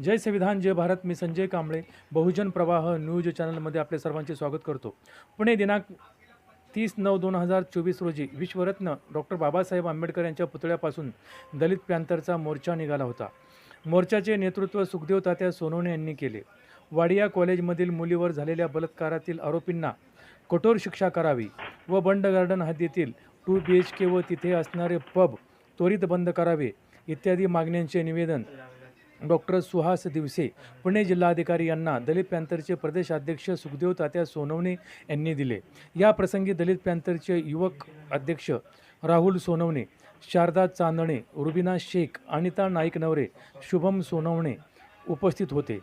जय संविधान जय भारत मी संजय कांबळे बहुजन प्रवाह न्यूज चॅनलमध्ये आपले सर्वांचे स्वागत करतो. पुणे दिनांक तीस नऊ दोन हजार चोवीस रोजी विश्वरत्न डॉक्टर बाबासाहेब आंबेडकर यांच्या पुतळ्यापासून दलित पॅंथरचा मोर्चा निघाला होता. मोर्चाचे नेतृत्व सुखदेव तात्या सोनवणे यांनी केले. वाडिया कॉलेजमधील मुलीवर झालेल्या बलात्कारातील आरोपींना कठोर शिक्षा करावी व बंड गार्डन हद्दीतील टू बी एच के व तिथे असणारे पब त्वरित बंद करावे इत्यादी मागण्यांचे निवेदन डॉक्टर सुहास दिवसे पुणे जिल्हाधिकारी यांना दलित पॅंथरचे प्रदेशाध्यक्ष सुखदेव तात्या सोनवणे यांनी दिले. या प्रसंगी दलित पॅंथरचे युवक अध्यक्ष राहुल सोनवणे शारदा चांदणे रुबिना शेख अनिता नाईक नवरे शुभम सोनवणे उपस्थित होते.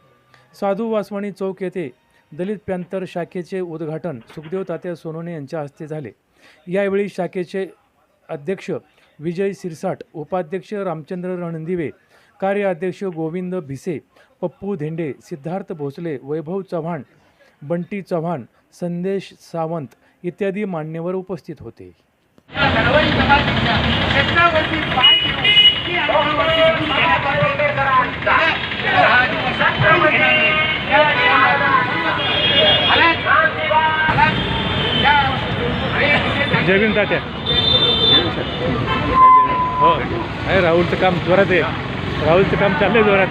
साधू वासवाणी चौक येथे दलित पॅंथर शाखेचे उद्घाटन सुखदेव तात्या सोनवणे यांच्या हस्ते झाले. यावेळी शाखेचे अध्यक्ष विजय सिरसाट उपाध्यक्ष रामचंद्र रणदिवे कार्याध्यक्ष गोविंद भिसे पप्पू धेंडे सिद्धार्थ भोसले वैभव चव्हाण बंटी चव्हाण संदेश सावंत इत्यादी मान्यवर उपस्थित होते. जयविंद तात्या. हो राहुलचं काम जोरात आहे. राहुलचं काम चाललंय जोरात.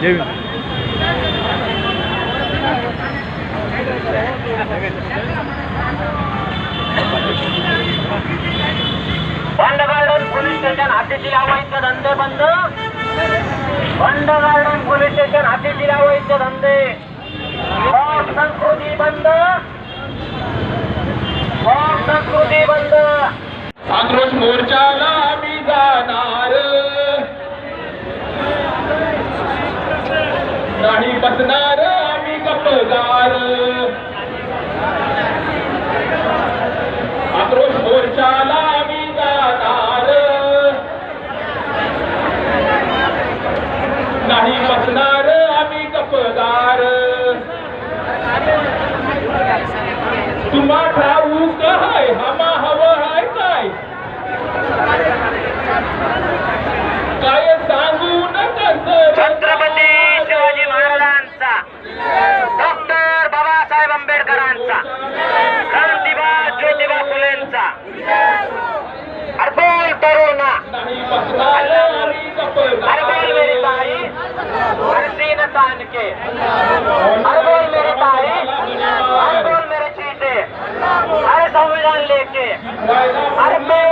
जय भीम. बंड गार्डन पोलीस स्टेशन हातीतील अवैध धंदे बंद. बंड गार्डन पोलीस स्टेशन हातीतील अवैध धंदे. संस्कृती बंद मॉब संस्कृती बंद आक्रोश मोर्चाला आम्ही जाणार नाही आम्ही गपगार आक्रोश मोर्चाला आम्ही जाणार. नाही बसणार आम्ही गपगार तुम्हा ठाऊक हाय हमा हवं हाय काय? तान के। हर बोल मेरी तारीफ हर बोल मेरे चीते। हर संविधान लेके। हर मैं